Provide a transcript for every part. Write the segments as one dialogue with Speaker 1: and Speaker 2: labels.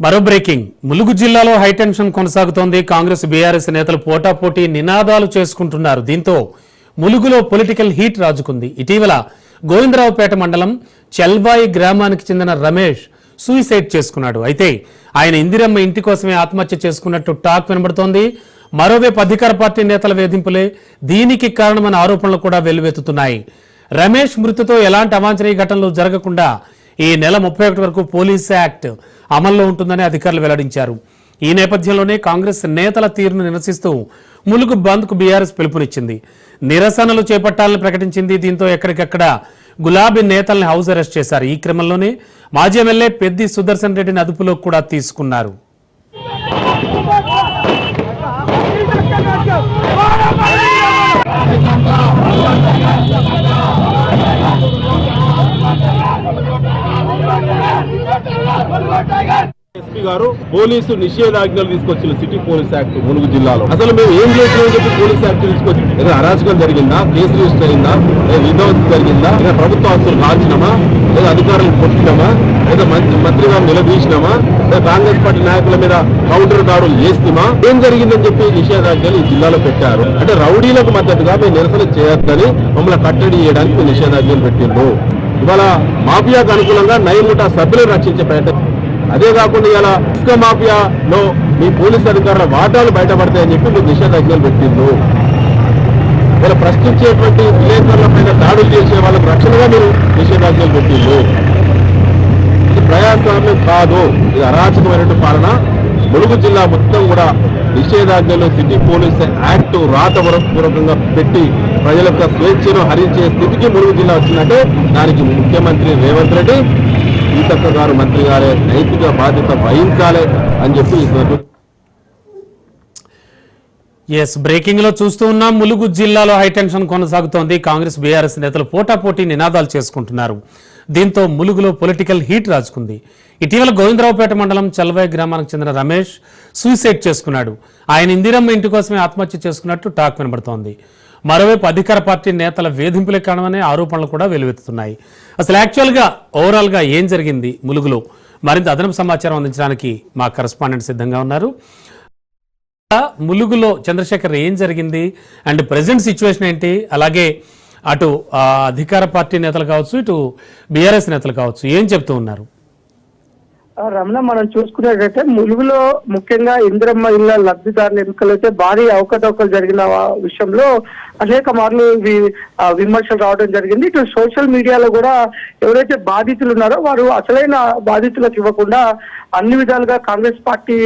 Speaker 1: మరో బ్రేకింగ్. ములుగు జిల్లాలో హైటెన్షన్ కొనసాగుతోంది. కాంగ్రెస్ బీఆర్ఎస్ నేతలు పోటాపోటీ నినాదాలు చేసుకుంటున్నారు. దీంతో ములుగులో పొలిటికల్ హీట్ రాజుకుంది. ఇటీవల గోవిందరావుపేట మండలం చెల్వాయి గ్రామానికి చెందిన రమేష్ సూసైడ్ చేసుకున్నాడు. అయితే ఆయన ఇందిరమ్మ ఇంటి కోసమే ఆత్మహత్య చేసుకున్నట్టు టాక్ వినబడుతోంది. మరోవైపు అధికార పార్టీ నేతల వేధింపులే దీనికి కారణమైన ఆరోపణలు కూడా వెల్లువెత్తుతున్నాయి. రమేష్ మృతితో ఎలాంటి అవాంఛనీయ ఘటనలు జరగకుండా ఈ నెల ముప్పై ఒకటి వరకు పోలీస్ యాక్ట్ అమల్లో ఉంటుందని అధికారులు వెల్లడించారు. ఈ నేపథ్యంలోనే కాంగ్రెస్ నేతల తీరును నిరసిస్తూ ములుగు బంద్కు బీఆర్ఎస్ పిలుపునిచ్చింది. నిరసనలు చేపట్టాలని ప్రకటించింది దీంతో ఎక్కడికక్కడ గులాబీ నేతల్ని హౌస్ అరెస్ట్ చేశారు. ఈ క్రమంలోనే మాజీ ఎమ్మెల్యే పెద్ది సుదర్శన్ రెడ్డిని అదుపులోకి కూడా తీసుకున్నారు.
Speaker 2: ఎస్పీ గారు పోలీసు నిషేధాజ్ఞలు తీసుకొచ్చిన సిటీ పోలీస్ యాక్ట్ ములుగు జిల్లాలో. అసలు మేము ఏం చేసినామని చెప్పి పోలీస్ యాక్ట్ తీసుకొచ్చి ఏదైనా అరాచకం జరిగిందా? కేసు రిజిస్టర్ అయిందా? లేదా విధ్వంసం జరిగిందా? లేదా ప్రభుత్వ ఆస్తులు కాల్చినామా? లేదా అధికారులు కొట్టినామా? లేదా మంత్రి మంత్రి గారు నిలదీసినామా? లేదా కాంగ్రెస్ పార్టీ నాయకుల మీద కౌంటర్ దాడులు చేస్తామా ఏం జరిగిందని చెప్పి నిషేధాజ్ఞలు ఈ జిల్లాలో పెట్టారు. అంటే రౌడీలకు మద్దతుగా మేము నిరసన చేయొద్దని మమ్మల్ని కట్టడి చేయడానికి నిషేధాజ్ఞలు పెట్టిండ్రు. ఇవాళ మాఫియాకు అనుకూలంగా నయముఠా సభ్యులను రక్షించే ప్రయత్నం అదే కాకుండా ఇలా ఇసుక మాఫియాలో మీ పోలీస్ అధికారుల వాటాలు బయటపడతాయని చెప్పి మీరు నిషేధాజ్ఞలు పెట్టిండ్రు. ఇలా ప్రశ్నించేటువంటి విలేకరుల పైన దాడులు చేసే వాళ్ళకు రక్షణగా మీరు నిషేధాజ్ఞలు పెట్టిండ్రు. ఇది ప్రజాస్వామ్యం కాదు ఇది అరాచకమైనటువంటి పాలన. ములుగు జిల్లా మొత్తం కూడా నిషేధాజ్ఞలు సిటీ పోలీస్ యాక్ట్ రాతపూర్వకంగా పెట్టి ప్రజల యొక్క స్వేచ్ఛను హరించే స్థితికి ములుగు జిల్లా వచ్చిందంటే దానికి ముఖ్యమంత్రి రేవంత్ రెడ్డి సీతక్క గారు మంత్రి గారే నైతిక బాధ్యత వహించాలి అని చెప్పి
Speaker 1: ఎస్ బ్రేకింగ్లో చూస్తూ ఉన్నాం. ములుగు జిల్లాలో హైటెన్షన్ కొనసాగుతోంది. కాంగ్రెస్ బీఆర్ఎస్ నేతలు పోటాపోటీ నినాదాలు చేసుకుంటున్నారు. దీంతో ములుగులో పొలిటికల్ హీట్ రాజుకుంది. ఇటీవల గోవిందరావుపేట మండలం చల్వాయి గ్రామానికి చెందిన రమేష్ సూసైడ్ చేసుకున్నాడు. ఆయన ఇందిరమ్మ ఇంటి కోసమే ఆత్మహత్య చేసుకున్నట్టు టాక్ వినబడుతోంది. మరోవైపు అధికార పార్టీ నేతల వేధింపులే కారణమనే ఆరోపణలు కూడా వెలువెత్తుతున్నాయి. అసలు యాక్చువల్గా ఓవరాల్గా ఏం జరిగింది? ములుగులో మరింత అదనపు సమాచారం అందించడానికి మా కరస్పాండెంట్ సిద్ధంగా ఉన్నారు. ములుగులో చంద్రశేఖర్ ఏం జరిగింది? అండ్ ప్రజెంట్ సిచ్యువేషన్ ఏంటి? అలాగే అటు అధికార పార్టీ నేతలు కావచ్చు ఇటు బీఆర్ఎస్ నేతలు కావచ్చు ఏం చెప్తూ ఉన్నారు?
Speaker 3: రమణ మనం చూసుకున్నట్టయితే ములుగులో ముఖ్యంగా ఇందిరమ్మ ఇళ్ళ లబ్ధిదారుల ఎన్నికలు అయితే భారీ అవకతవకలు జరిగిన విషయంలో అనేక మార్లు విమర్శలు రావడం జరిగింది. ఇటు సోషల్ మీడియాలో కూడా ఎవరైతే బాధితులు ఉన్నారో వారు అసలైన బాధితులకు ఇవ్వకుండా అన్ని విధాలుగా కాంగ్రెస్ పార్టీ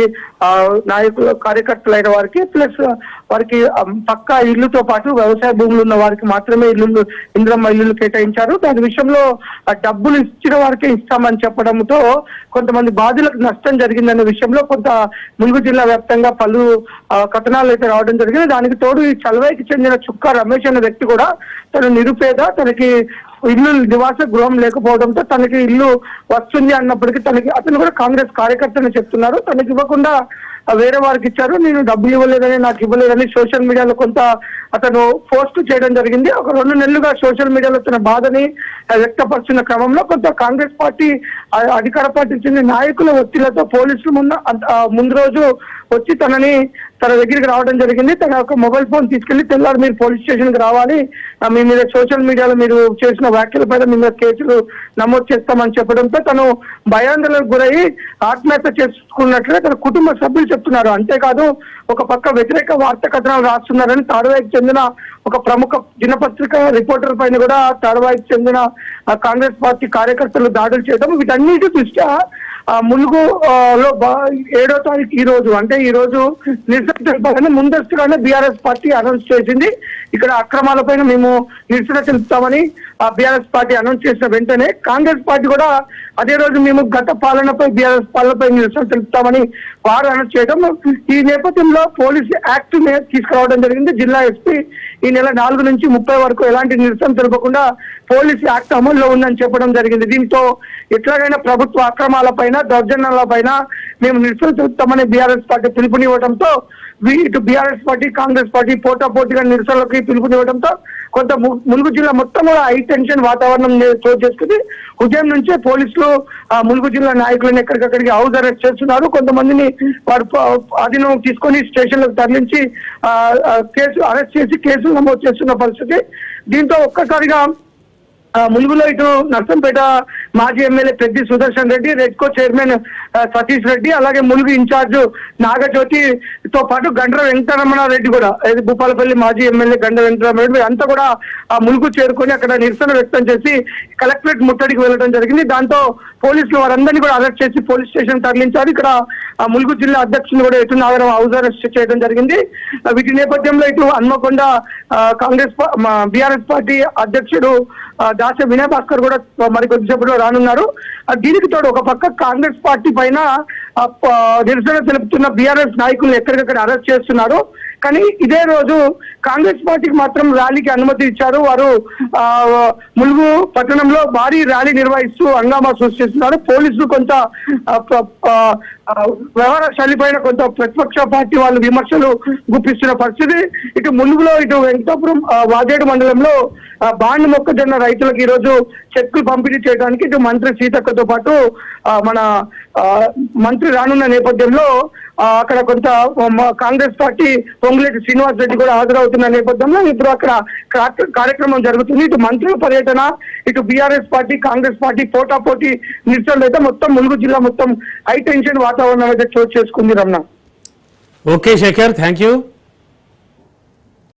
Speaker 3: నాయకులు కార్యకర్తలైన వారికి ప్లస్ వారికి పక్కా ఇల్లుతో పాటు వ్యవసాయ భూములు ఉన్న వారికి మాత్రమే ఇల్లు ఇంద్రమ్మ ఇల్లులు కేటాయించారు. దాని విషయంలో డబ్బులు ఇచ్చిన వారికే ఇస్తామని చెప్పడంతో కొంతమంది బాధితులకు నష్టం జరిగిందనే విషయంలో కొంత ములుగు జిల్లా వ్యాప్తంగా పలు కథనాలు అయితే రావడం జరిగింది. దానికి తోడు ఈ చలవైకి చెందిన చుక్క రమేష్ అనే వ్యక్తి కూడా తను నిరుపేద తనకి ఇల్లు నివాస గృహం లేకపోవడంతో తనకి ఇల్లు వస్తుంది అన్నప్పటికీ తనకి అతను కూడా కాంగ్రెస్ కార్యకర్తని చెప్తున్నారు. తనకి ఇవ్వకుండా వేరే వారికి ఇచ్చారు నేను డబ్బులు ఇవ్వలేదని నాకు ఇవ్వలేదని సోషల్ మీడియాలో కొంత అతను పోస్ట్ చేయడం జరిగింది. ఒక రెండు నెలలుగా సోషల్ మీడియాలో తన బాధని వ్యక్తపరుస్తున్న క్రమంలో కొంత కాంగ్రెస్ పార్టీ అధికార పార్టీ చెందిన నాయకుల ఒత్తిళ్ళతో పోలీసులు ముందు ముందు రోజు వచ్చి తనని తన దగ్గరికి రావడం జరిగింది. తన యొక్క మొబైల్ ఫోన్ తీసుకెళ్ళి తెల్లారు మీరు పోలీస్ స్టేషన్కి రావాలి మీ మీద సోషల్ మీడియాలో మీరు చేసిన వ్యాఖ్యల పైన మీ మీద కేసులు నమోదు చేస్తామని చెప్పడంతో తను భయాందోళనకు గురయ్యి ఆత్మహత్య చేసుకున్నట్లుగా తన కుటుంబ సభ్యులు చెప్తున్నారు. అంతేకాదు ఒక పక్క వ్యతిరేక వార్త కథనాలు రాస్తున్నారని తాడువాయికి చెందిన ఒక ప్రముఖ దినపత్రిక రిపోర్టర్ పైన కూడా తాడువాయికి చెందిన కాంగ్రెస్ పార్టీ కార్యకర్తలు దాడులు చేయడం వీటన్నిటి దృష్ట్యా ఆ ములుగు లో బా- ఏడో తారీఖు ఈ రోజు అంటే ఈ రోజు నిరసన తెలపాలని ముందస్తుగానే బీఆర్ఎస్ పార్టీ అనౌన్స్ చేసింది. ఇక్కడ అక్రమాలపైన మేము నిరసన తెలుపుతామని బీఆర్ఎస్ పార్టీ అనౌన్స్ చేసిన వెంటనే కాంగ్రెస్ పార్టీ కూడా అదే రోజు మేము గత పాలనపై బీఆర్ఎస్ పాలనపై నిరసన తెలుపుతామని వారు అనౌన్స్ చేయడం. ఈ నేపథ్యంలో పోలీస్ యాక్ట్ తీసుకురావడం జరిగింది. జిల్లా ఎస్పీ ఈ నెల నాలుగు నుంచి ముప్పై వరకు ఎలాంటి నిరసన తెలపకుండా పోలీస్ యాక్ట్ అమల్లో ఉందని చెప్పడం జరిగింది. దీంతో ఎట్లాగైనా ప్రభుత్వ అక్రమాలపైన దౌర్జన్యాలపైన మేము నిరసన తెలుపుతామని బీఆర్ఎస్ పార్టీ పిలుపునివ్వడంతో ఇటు బీఆర్ఎస్ పార్టీ కాంగ్రెస్ పార్టీ పోటా పోటీగా నిరసనలకి పిలుపునివ్వడంతో కొంత ము- ములుగు జిల్లా మొత్తం కూడా హై టెన్షన్ వాతావరణం చోటు చేసుకుంది. ఉదయం నుంచే పోలీసులు ఆ ములుగు జిల్లా నాయకులను ఎక్కడికక్కడికి హౌస్ అరెస్ట్ చేస్తున్నారు. కొంతమందిని వారు అధీనం తీసుకొని స్టేషన్లకు తరలించి కేసు అరెస్ట్ చేసి కేసులు నమోదు చేస్తున్న పరిస్థితి. దీంతో ఒక్కసారిగా ములుగులో ఇటు నర్సంపేట మాజీ MLA Peddi Sudarshan Reddy REDCO chairman Satish Reddy అలాగే ములుగు ఇన్ఛార్జ్ నాగజ్యోతితో పాటు గండ్ర వెంకటరమణారెడ్డి కూడా ఇది భూపాలపల్లి మాజీ ఎమ్మెల్యే గండ్ర వెంకటరమణారెడ్డి అంతా కూడా ఆ ములుగు చేరుకొని అక్కడ నిరసన వ్యక్తం చేసి కలెక్టరేట్ ముట్టడికి వెళ్ళడం జరిగింది. దాంతో పోలీసులు వారందరినీ కూడా అరెస్ట్ చేసి పోలీస్ స్టేషన్ తరలించారు. ఇక్కడ ఆ ములుగు జిల్లా అధ్యక్షులు కూడా ఎటు నాగరం హౌస్ అరెస్ట్ చేయడం జరిగింది. వీటి నేపథ్యంలో ఇటు హన్మకొండ కాంగ్రెస్ బీఆర్ఎస్ పార్టీ అధ్యక్షుడు దాస వినయ్ భాస్కర్ కూడా మరి కొద్దిసేపట్లో రానున్నారు. దీనికి తోడు ఒక పక్క కాంగ్రెస్ పార్టీ పైన నిరసన తెలుపుతున్న బీఆర్ఎస్ నాయకులను ఎక్కడికక్కడ అరెస్ట్ చేస్తున్నారు. కానీ ఇదే రోజు కాంగ్రెస్ పార్టీకి మాత్రం ర్యాలీకి అనుమతి ఇచ్చారు. వారు ఆ, ములుగు పట్టణంలో భారీ ర్యాలీ నిర్వహిస్తూ హంగామా సృష్టిస్తున్నారు. పోలీసులు కొంత వ్యవహార శైలి పైన కొంత ప్రతిపక్ష పార్టీ వాళ్ళు విమర్శలు గుప్పిస్తున్న పరిస్థితి. ఇటు ములుగులో ఇటు వెంకటాపురం వాజేడు మండలంలో బాండ్ మొక్కజొన్న రైతులకు ఈ రోజు చెక్కులు పంపిణీ చేయడానికి ఇటు మంత్రి సీతక్కతో పాటు మన మంత్రి రానున్న నేపథ్యంలో అక్కడ కొంత కాంగ్రెస్ పార్టీ పొంగులేటి శ్రీనివాస్ రెడ్డి కూడా హాజరవుతున్న నేపథ్యంలో ఇప్పుడు అక్కడ కార్యక్రమం జరుగుతుంది. ఇటు మంత్రుల పర్యటన ఇటు బీఆర్ఎస్ పార్టీ కాంగ్రెస్ పార్టీ పోటా పోటీ నిరసనలు అయితే మొత్తం ములుగు జిల్లా మొత్తం హై టెన్షన్ వాతావరణం అయితే చోటు చేసుకుంది Ramana.
Speaker 1: Okay Shekhar thank you.